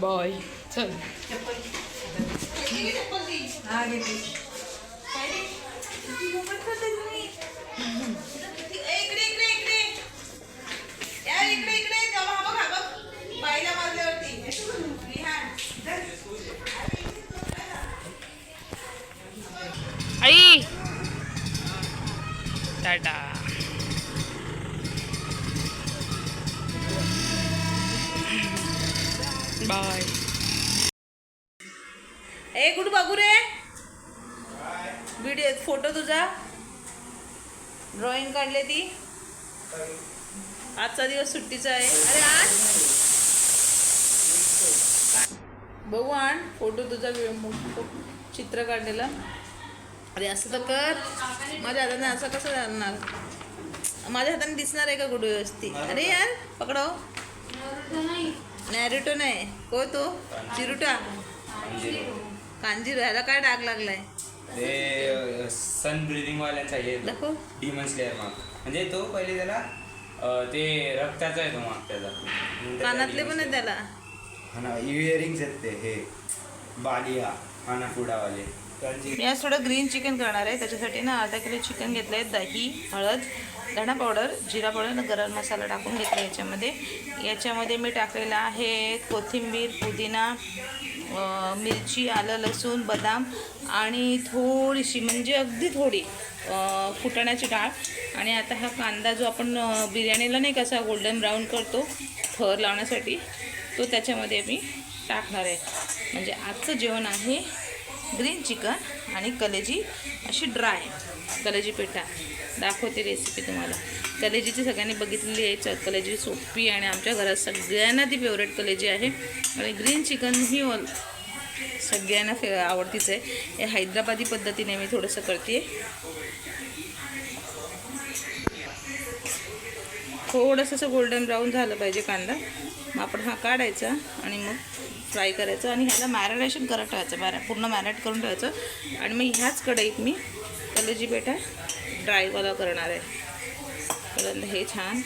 Bye चल आई. टाटा. बघू आण. फोटो तुझा चित्र काढलेला. अरे असं तर कर. माझ्या हाताने असं कसं जाणार? माझ्या हाताने दिसणार आहे का कुठे व्यवस्थित? अरे यार पकडव. नॅरिटो नाही. को तो? चिरुटा. कांजीर ह्याला काय डाग लागलाय? ते सन ब्रिदिंग वाल्यांचा हे दाखव. डिमन स्लेअर माग म्हणजे तो पहिले त्याला ते रक्ताचा आहे तो माग त्याचा कानातले पण आहे. त्याला. हाना इयरिंग्स आहेत ते हे बालिया हानापुडावाले मी आज थोडं ग्रीन चिकन करणार आहे. त्याच्यासाठी ना अर्धा किलो चिकन घेतलं आहे दही हळद धणा पावडर जिरा पावडर आणि गरम मसाला टाकून घेतला याच्यामध्ये. याच्यामध्ये मी टाकलेला आहे कोथिंबीर पुदिना मिरची आलं लसूण बदाम आणि थोडीशी म्हणजे अगदी थोडी फुटाण्याची डाळ. आणि आता हा कांदा जो आपण बिर्याणीला नाही कसा गोल्डन ब्राऊन करतो थर लावण्यासाठी तो त्याच्यामध्ये मी टाकणार आहे. म्हणजे आजचं जेवण आहे ग्रीन चिकन आणि कलेजी अशी ड्राय. कलेजी पेठा. दाखवते रेसिपी तुम्हाला. कलेजीची सगळ्यांनी बघितलेली आहे. च- कलेजी सोपी आणि आमच्या घरात सगळ्यांना ती फेवरेट कलेजी आहे. आणि ग्रीन चिकन ही ऑल सगळ्यांना फे आवडतीच आहे. हे हैदराबादी पद्धतीने मी थोडंसं करते थोडंसं असं गोल्डन ब्राऊन झालं पाहिजे कांदा. आपण हा काढायचा आणि मग फ्राय करायचं आणि ह्याला मॅरिनेशन करत ठेवायचं मॅरा पूर्ण मॅरिनेट करून ठेवायचं. आणि मग ह्याच कढईत मी कलेजी पेठा ड्रायवाला करणार आहे. कारण हे छान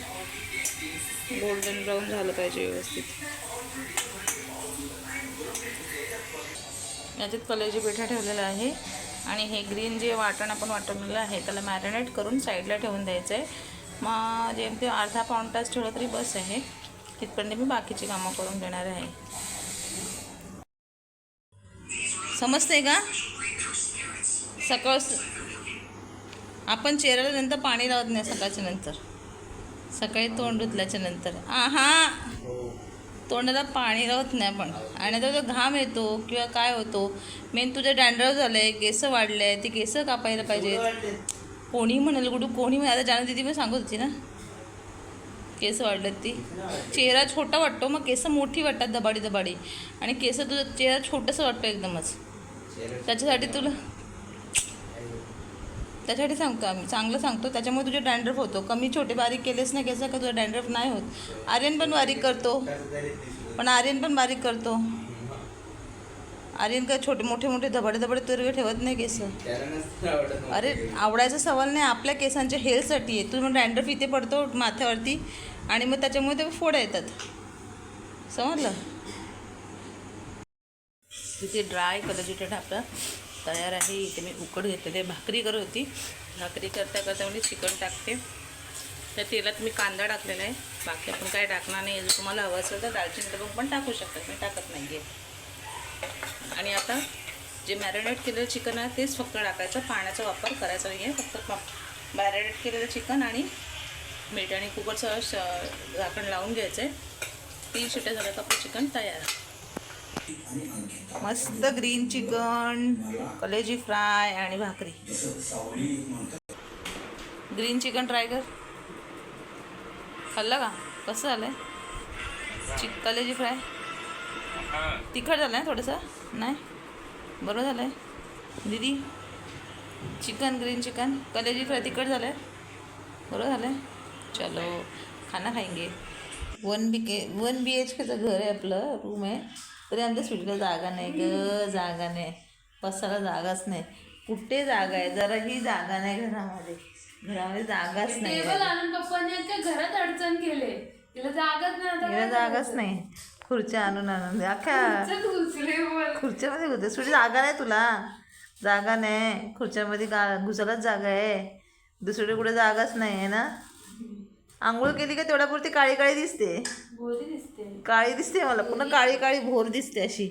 गोल्डन ब्राऊन झालं पाहिजे व्यवस्थित. याच्यात कलेजी पेठा ठेवलेला आहे आणि हे ग्रीन जे वाटण आपण वाटवलेलं आहे त्याला मॅरिनेट करून साईडला ठेवून द्यायचं आहे मग जेम ते अर्धा पाऊण तास ठेवलं तरी बस आहे. तिथपर्यंत मी बाकीची कामं करून घेणार आहे. समजते का? सकाळ आपण चेहऱ्याला नंतर पाणी लावत नाही सकाळच्या नंतर. सकाळी तोंड धुतल्याच्या नंतर. आहा! तोंडाला पाणी लावत नाही आपण. आणि आता जो घाम येतो किंवा काय होतो. मेन तुझं डॅन्ड्रफ झालं आहे केस वाढले ते केस कापायला पाहिजेत. कोणी म्हणाल कुठं कोणी म्हणाल आता जाणून दिदी पण सांगत होती ना. केस वाढलेत ती. चेहरा छोटा वाटतो मग केस मोठी वाटतात दबाडी दबाडी. आणि केस तुझा चेहरा छोटंसं वाटतो एकदमच. त्याच्यासाठी तुला त्याच्यासाठी सांगतो आम्ही चांगलं सांगतो त्याच्यामुळे तुझे डँड्रफ होतो. कमी छोटे बारीक केलेस ना केस का तुझा डँड्रफ नाही होत? आर्यन पण बारीक करतो. पण आर्यन पण बारीक करतो. आर्यन काय छोटे मोठे मोठे धबाडे धबाडे तुरगे ठेवत नाही केस. अरे आवडायचा सवाल नाही आपल्या केसांच्या हेल्थसाठी आहे. तुम्ही डॅन्ड्रफ इथे पडतो माथ्यावरती आणि मग त्याच्यामुळे ते फोड येतात. समजलं? तिथे ड्राय कलजिटेड आपला तयार आहे. इथे मी उकड घेतलेली भाकरी करत होती. भाकरी करता करता म्हणजे चिकन टाकते. त्या तेलात मी कांदा टाकलेला आहे. बाकी आपण काय टाकणार नाही. जर तुम्हाला हवं असेल तर दालचिनी डबं पण टाकू शकतात. मी टाकत नाही आहे. आणि आता जे मॅरिनेट केलेलं चिकन आहे तेच फक्त टाकायचं. पाण्याचा वापर करायचा नाही आहे फक्त मॅरिनेट केलेलं चिकन आणि मीठ आणि कुकरचं श झाकण लावून घ्यायचं आहे तीन शिट्या झाल्या का आपलं चिकन तयार. मस्त ग्रीन चिकन कलेजी फ्राय आणि भाकरी. ग्रीन चिकन ट्राय कर. खाल्लं का? कसं झालं आहे चिक कलेजी फ्राय तिखट झालं आहे थोडंसं? नाही? बरं झालं आहे दीदी चिकन ग्रीन चिकन कलेजी फ्राय तिखट झालं आहे बरं झालं आहे चलो खाना खाएंगे one B K one B H केचं घर आहे आपलं रूम आहे. तरी आमच्या स्वीटला जागा नाही ग जागा नाही. बसायला जागाच नाही. कुठे जागा आहे? जराही जागा नाही घरामध्ये. घरामध्ये जागाच नाही पप्पांनी घरात अडचण केले. तिला जागाच नाही तिला जागाच नाही. खुर्च्या आणून आणून अख्ख्या खुर्च्यामध्ये होते सुटी जागा नाही तुला. जागा नाही. खुर्च्यामध्ये गा घुसायलाच जागा आहे. दुसरीकडे कुठे जागाच नाही आहे ना? आंघोळ केली का तेवढ्यापुरती काळी काळी दिसते. काळी दिसते मला. पुन्हा काळी काळी भोर दिसते अशी.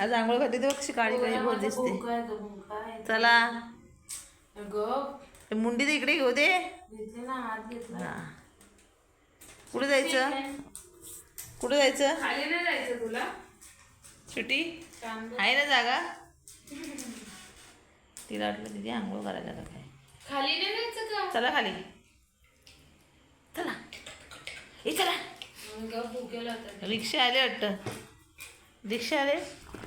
आज आंघोळ घातली तेव्हा कशी काळी काळी भोर दिसते. चला. मुंडी तर इकडे घेऊ दे. कुठे जायचं? कुठे जायचं? खाली नाही जायचं तुला. सुटी आहे ना जागा? तिला वाटलं तिथे आंघोळ करायला का काय खाली नाही जायचं का? चला खाली. चला. ए चला. रिक्षा आले वाटतं. रिक्षा आले?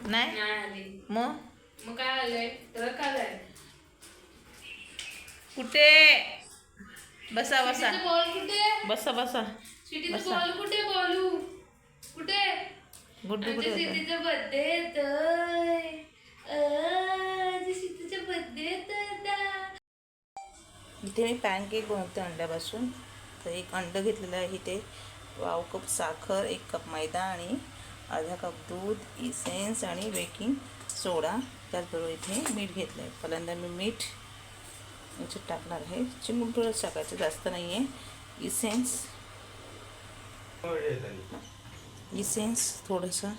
नाही? आली. मग? मग काय आलंय? ट्रक आलाय. कुठे? बसा बसा. बसा बसा. कुठे बॉलू? कुठे? गुड्डू कुठे होता? बर्थडे येतोय. सिटीचा बर्थडे येतोय इथे मी पॅनकेक बनवते अंड्यापासून. तर एक अंडं घेतलेलं आहे इथे. पाव कप साखर एक कप मैदा आणि अर्धा कप दूध इसेन्स आणि बेकिंग सोडा त्याचबरोबर इथे मीठ घेतलं आहे पहिल्यांदा मी मीठ याच्यात टाकणार आहे. चिमूटभरच टाकायचं जास्त नाही आहे इसेन्स इसेन्स थोडंसं.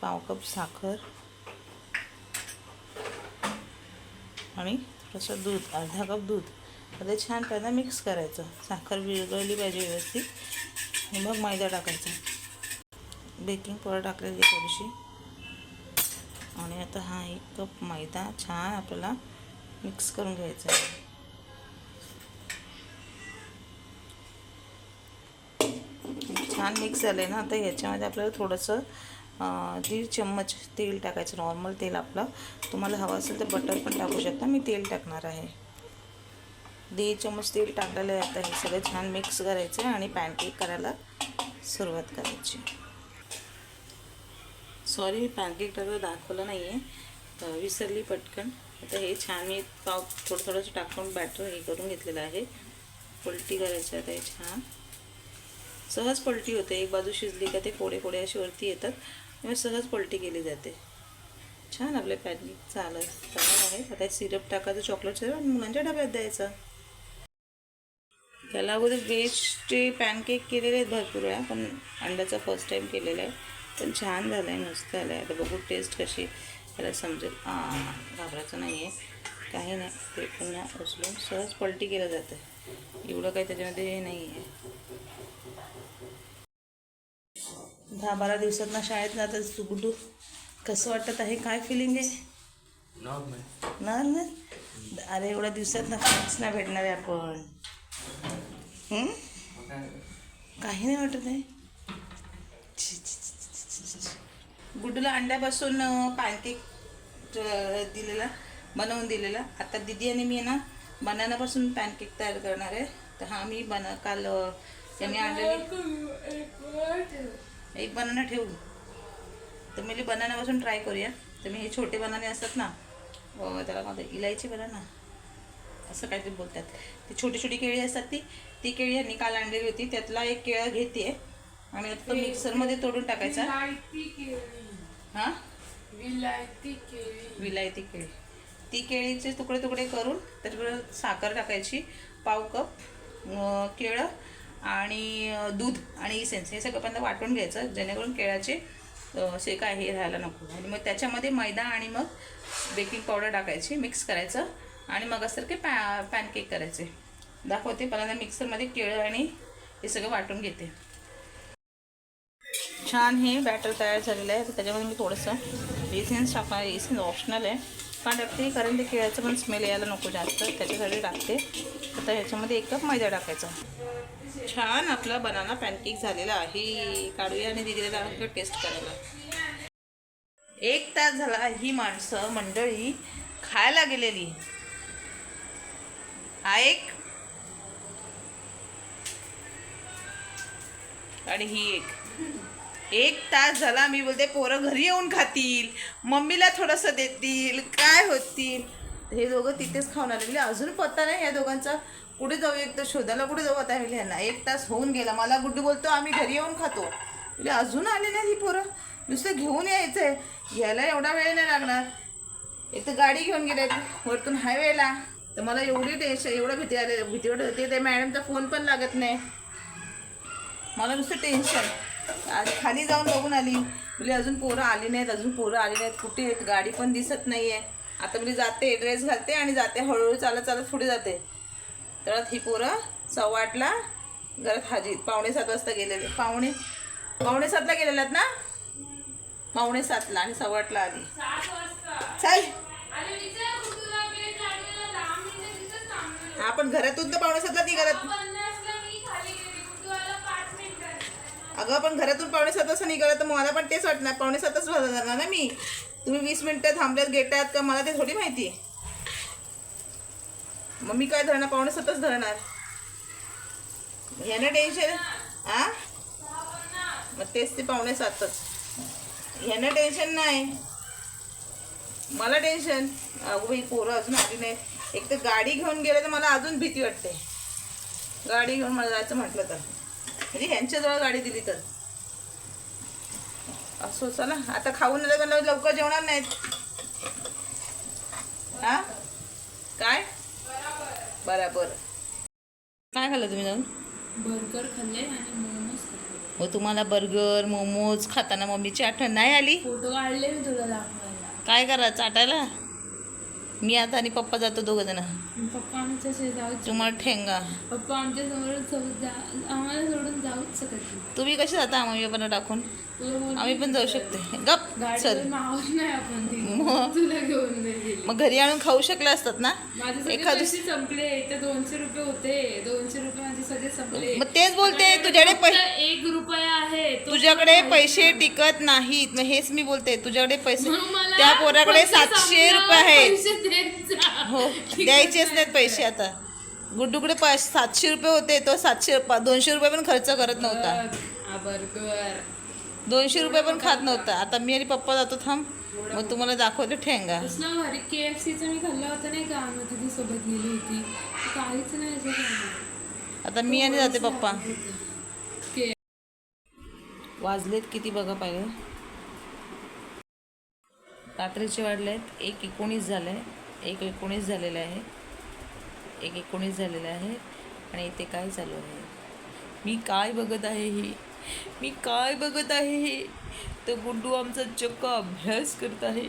पाव कप साखर. आणि थोडंसं दूध अर्धा कप दूध. आता छान पहिला मिक्स करायचं. साखर विरघळली पाहिजे व्यवस्थित. आणि मग मैदा टाकायचा. बेकिंग पावडर टाकलेली थोडीशी. आणि आता हा एक कप मैदा छान आपल्याला मिक्स करून घ्यायचा आहे. छान मिक्स झालं आहे ना. आता ह्याच्यामध्ये आपल्याला थोडंसं दीड चम्मच तेल टाकायचं. नॉर्मल तेल आपलं. तुम्हाला हवं असेल तर बटर पण टाकू शकता. मी तेल टाकणार आहे. दीड चम्मच तेल टाकलेलं आहे आता हे सगळं छान मिक्स करायचं आहे आणि पॅनकेक करायला सुरुवात करायची. सॉरी मी पॅनकेक टाकलं दाखवलं नाही आहे विसरली पटकन. आता हे छान मी पाव थोडं थोडंसं टाकून बॅटर हे करून घेतलेलं आहे. पलटी करायचं आता हे छान. सहज पलटी होते. एक बाजू शिजली का ते कोडे कोडे अशी वरती येतात. त्यामुळे सहज पलटी केली जाते. छान आपले पॅनिक चालत चालत आहे. आता सिरप टाकायचं चॉकलेट सिरप आणि मुलांच्या डब्यात द्यायचं. त्याला अगोदर वेजचे पॅनकेक केलेले आहेत भरपूर वेळा पण अंड्याचा फर्स्ट टाईम केलेला आहे. पण छान झालं आहे मस्त झालं आहे आता बघू टेस्ट कशी त्याला समजेल. हां घाबरायचं नाही आहे काही नाही. ते पुन्हा उचलून सहज पलटी केलं जातं. एवढं काही त्याच्यामध्ये हे नाही आहे दहा बारा दिवसात ना शाळेत जातच तू गुड्डू कसं वाटत आहे? काय फिलिंग आहे? ना ना अरे एवढ्या दिवसात ना फ्रेंड्स ना भेटणार आहे आपण. हं? काही नाही वाटत आहे. गुड्डूला अंड्यापासून पॅनकेक दिलेला बनवून दिलेला. आता दिदी आणि मी आहे ना बनानापासून पॅनकेक तयार करणार आहे. तर हा मी बना काल त्यांनी आणलेली. एक बनाना ठेवू? तर मी बनानापासून ट्राय करूया. तर मी हे छोटे बनाने असतात ना त्याला म्हणतात इलायची बनाना असं काहीतरी बोलतात. ती छोटी छोटी केळी असतात ती ती केळी यांनी काल आणलेली होती. त्यातला एक केळं घेते आणि आता तो मिक्सरमध्ये तोडून टाकायचा. हां? विलायती केळी. विलायती केळी. ती केळीचे तुकडे तुकडे करून त्याच्याबरोबर साखर टाकायची पाव कप केळं आणि दूध आणि इसेन्स हे सगळं पहिल्यांदा वाटून घ्यायचं जेणेकरून केळाचे अं, काय हे राहायला नको. आणि मग त्याच्यामध्ये मैदा आणि मग बेकिंग पावडर टाकायची मिक्स करायचं आणि मग असं की पॅ पॅनकेक करायचे. दाखवते पहिल्यांदा मिक्सरमध्ये केळं आणि हे सगळं वाटून घेते. छान हे बॅटर तयार झालेलं आहे. तर त्याच्यामध्ये मी थोडंसं एसेन्स टाकणार एसेन्स ऑप्शनल आहे. का टाकते कारण ते केळ्याचं पण स्मेल यायला नको जास्त त्याच्यासाठी टाकते. आता ह्याच्यामध्ये एक कप मैदा टाकायचा. छान आपला बनाना पॅनकेक झालेला आहे. काढूया आणि दिदीला टेस्ट करायला. एक तास झाला ही माणसं मंडळी खायला गेलेली. हा एक. आणि ही एक. एक तास झाला मी बोलते पोरं घरी येऊन खातील. मम्मीला थोडंसं देतील. काय होतील? हे दोघं तिथेच खाऊन आले. म्हणजे अजून पत्ता नाही या दोघांचा. कुठे जाऊ एक तर शोधायला कुठे जाऊ आता म्हणजे ह्यांना एक तास होऊन गेला. मला गुड्डू बोलतो आम्ही घरी येऊन खातो. म्हणजे अजून आले नाही ही पोरं. नुसतं घेऊन यायचं आहे घ्यायला एवढा वेळ नाही लागणार. एक तर गाडी घेऊन गेले वरतून हायवेला तर मला एवढी टेन्शन एवढं भीती आले भीती वाटत होती. ते मॅडमचा फोन पण लागत नाही. मला नुसतं टेन्शन आज खाली जाऊन बघून आली. म्हणजे अजून पोरं आली नाहीत अजून पोरं आली नाहीत. कुठे आहेत? गाडी पण दिसत नाही आहे आता म्हणजे जाते ड्रेस घालते आणि जाते. हळूहळू चालत चालत पुढे जाते. तर ही पोरं सव्वाटला घरात हाजीत पावणे सात वाजता गेलेले. पावणे पावणे सातला गेलेले आहेत ना? पावणे सातला आणि सव्वाटला आली. चल. आपण घरातून तर पावणे सातला निघालात. पन्नासला अगं आपण घरातून पावणे सात वाजता निघालं तर मला पण तेच वाटणार. पावणे सातच वाजणार ना मी? तुम्ही वीस मिनिटं थांबल्यात गेटात का? मला ते थोडी माहिती. आहे मग मी काय धरणार? पाहुणे सातच धरणार. यानं टेन्शन आ? मग तेच ते पाहुणे सातच ह्यानं टेन्शन नाही. मला टेन्शन अगो बाई पोरं अजून आली नाही एक तर गाडी घेऊन गेलं तर मला अजून भीती वाटते. गाडी घेऊन मला जायचं म्हटलं तर. म्हणजे ह्यांच्याजवळ गाडी दिली तर. असो चला आता खाऊन तर लवकर जेवणार नाहीत. हा बराबर. काय खाल्लं तुम्ही जाऊन? बर्गर खाल्ले आणि मोमोज हो तुम्हाला बर्गर मोमोज खाताना मम्मीची आठवण नाही आली? फोटो काढले मी तुला दाखवायला. काय करा चाटायला मी आता आणि पप्पा जातो दोघं जण. पप्पा आमच्या जाऊच तुम्हाला ठेंगा. पप्पा आमच्यासमोर जाऊ जा आम्हाला सोडून जाऊच शकत नाही. तुम्ही कसे जाता मम्मी पण टाकून? आम्ही पण जाऊ शकते. गप गाडीवर चल. नाही आपण मग. तुला घेऊन नाही गेली. मग घरी आणून खाऊ शकले असतात ना? माझे सगळे एखादं पैसे संपले. ते दोनशे रुपये होते. दोनशे रुपये माझे सगळे संपले. मग तेच बोलते तुझ्याकडे पै फक्त एक रुपया आहे. तो तुझ्याकडे पैसे टिकत नाहीत. मग हेच मी बोलते तुझ्याकडे पैसे म्हणून मला त्या पोराकडे पैसे सातशे संपल्यावर रुपये आहेत. पैसे देत जा. हो. द्यायचेच नाहीत पैसे आता. गुड्डूकडे पा सातशे रुपये होते तो सातशे दोनशे रुपये पण खर्च करत नव्हता. बर्गर दोनशे रुपये पण खात नव्हता. आता मी आणि पप्पा जातो थांब. मग तुम्हाला दाखवते ठेंगा. कसला भारी के एफ सीचा मी खाल्ला होता नाही का? आम्ही तिथे सोबत गेली होती. काहीच नाही याच्यात. आता मी आणि जाते पप्पा. वाजलेत किती बघा पाहिजे रात्रीचे वाढले आहेत एक एकोणीस झालं एक एकोणीस झालेलं आहे. एक एकोणीस झालेलं आहे आणि इथे काय चालू आहे? मी काय बघत आहे ही? मी काय बघत आहे हे? तर गुड्डू आमचा चक्क अभ्यास करत आहे.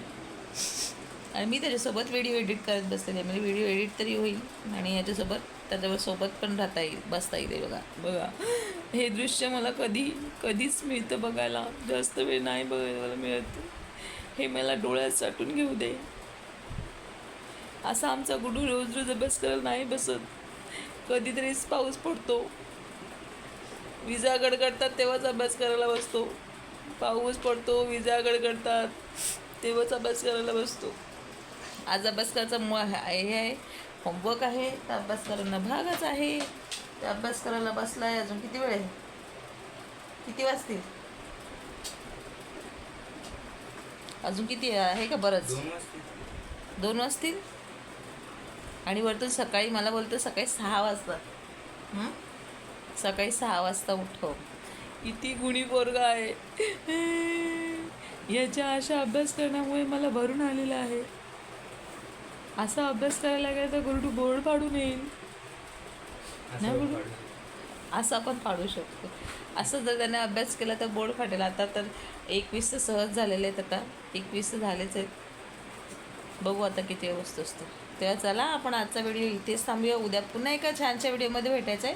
आणि मी त्याच्यासोबत व्हिडिओ एडिट करत बसलेले आहे. म्हणजे व्हिडिओ एडिट तरी होईल आणि याच्यासोबत त्याच्यावर सोबत पण राहता येईल बसता येईल बघा. बघा. हे दृश्य मला कधी कधीच मिळतं बघायला. जास्त वेळ नाही बघायला मला मिळत. हे मला डोळ्यात साठून घेऊ दे. असा आमचा गुडू रोज रोज अभ्यास करायला नाही बसत. कधीतरीच पाऊस पडतो. विजा गडगडतात तेव्हाच अभ्यास करायला बसतो. पाऊस पडतो विजा गडगडतात तेव्हाच अभ्यास करायला बसतो. आज अभ्यास करायचा म हे आहे. होमवर्क आहे तर अभ्यास करणं भागच आहे. तर अभ्यास करायला बसला आहे अजून किती वेळ आहे? किती वाजतील? अजून किती आहे का बरंच? दोन वाजतील? आणि वरतून सकाळी मला बोलतो सकाळी सहा वाजता? सकाळी सहा वाजता उठव किती गुणी पोरगा आहे. याच्या अशा अभ्यास करण्यामुळे मला भरून आलेला आहे. असा अभ्यास करायला लागला तर गुरुडू बोर्ड पाडून येईल. बोलू. पडलं. असं आपण पाडू शकतो. असं जर त्याने अभ्यास केला तर बोर्ड फाटेल. आता तर एकवीस तर सहज झालेले आहेत आता. एकवीस तर झालेच आहेत. बघू आता किती वस्तू असतो. तेव्हा चला आपण आजचा व्हिडिओ इथेच थांबूया. उद्या पुन्हा एका छानशा व्हिडिओमध्ये भेटायचं आहे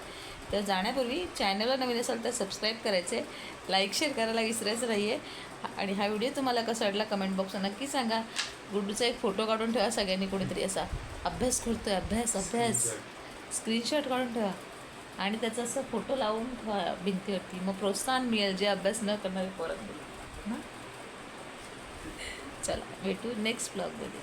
तर जाण्यापूर्वी चॅनलला नवीन असेल तर सबस्क्राईब आहे लाईक शेअर करायला विसरायचं नाही आहे आणि हा व्हिडिओ तुम्हाला कसा वाटला कमेंट बॉक्सला नक्की सांगा. गुड्डूचा एक फोटो काढून ठेवा सगळ्यांनी कुठेतरी असा. अभ्यास करतो आहे अभ्यास अभ्यास. स्क्रीनशॉट काढून ठेवा. आणि त्याचा असं फोटो लावून ठेवा भिंतीवरती. मग प्रोत्साहन मिळेल जे अभ्यास न करणारे परत चला भेटू नेक्स्ट ब्लॉगमध्ये